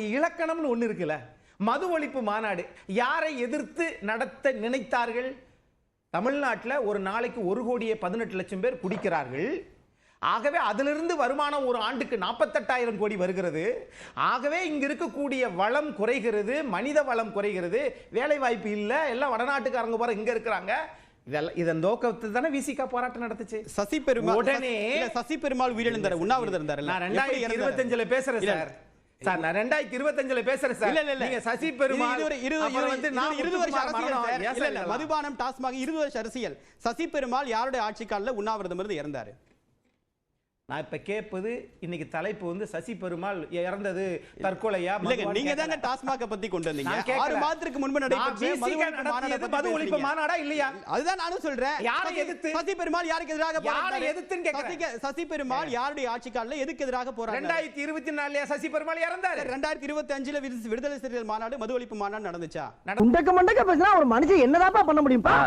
இலக்கணம்னு ஒண்ணு இருக்குல்ல? மது ஒழிப்பு மாநாடு. யாரை எதிர்த்து நடத்த நினைத்தார்கள்? தமிழ்நாட்டில் ஒரு நாளைக்கு ஒரு கோடியே பதினெட்டு லட்சம் பேர் குடிக்கிறார்கள். ஆகவே அதிலிருந்து வருமானம் ஒரு ஆண்டுக்கு நாற்பத்தெட்டாயிரம் கோடி வருகிறது. ஆகவே இங்க இருக்கக்கூடிய வளம் குறைகிறது மனித வளம் குறைகிறது. வேலை வாய்ப்பு இல்லை எல்லாம் வடநாட்டுக்காரங்க போற இங்க இருக்கிறாங்க. இதெல்லாம் இதன் நோக்கத்தை தானே விசிகா போராட்டம் நடத்துச்சு. சசி பெருமாள் உடனே சசி பெருமாள் உயிரிழந்தார் உண்ணாவிரதம் இருந்தாருல்ல. நான் ரெண்டாயிரத்தி? இருபத்தஞ்சுல பேசுறேன் இல்ல, சார். சார் நான் ரெண்டாயிரத்தி இருபத்தஞ்சுல பேசுறேன் சார். இல்ல இல்ல சசி பெருமாள் இருபது- அப்புறம் இருபது- வந்து இது நான் ஒரு இருபது வருஷ முத்துக்குமார் அரசியல்? மதுபானம் டாஸ்மாக இருபது வருஷ அரசியல். சசி பெருமாள் யாருடைய ஆட்சி காலில் உண்ணாவிரதம் இருந்து இறந்தாரு? நான் இப்ப கேட்பது இன்னைக்கு தலைப்பு வந்து சசி பெருமாள் இறந்தது தற்கொலையா நீங்க தாங்க கேட்கல. டாஸ்மாக பத்தி கொண்டு வந்தீங்க. ஆறு மாதத்துக்கு முன்பு நடைபெற்ற மது ஒழிப்பு. மாநாடா இல்லையா அதுதான் நானும் சொல்றேன் யாரை எதிர்த்து? சசி பெருமாள் யாருக்கு எதிராக யாரை? எதிர்த்துன்னு. சசிக்கு- சசி பெருமாள் யாருடைய ஆட்சி காலில் எதுக்கு எதிராக போராடினாரு ரெண்டாயிரத்தி இருபத்தி நாலுலயா சசி பெருமாள் இறந்தாரு ரெண்டாயிரத்தி இருபத்தி அஞ்சுல விடுதலை சிறுத்தைகள் மாநாடு மது ஒழிப்பு மாநாடு நடந்துச்சா உண்டக்க மண்டக்க பேசினா ஒரு மனுஷன் என்னதாப்பா பண்ண முடியும்ப்பா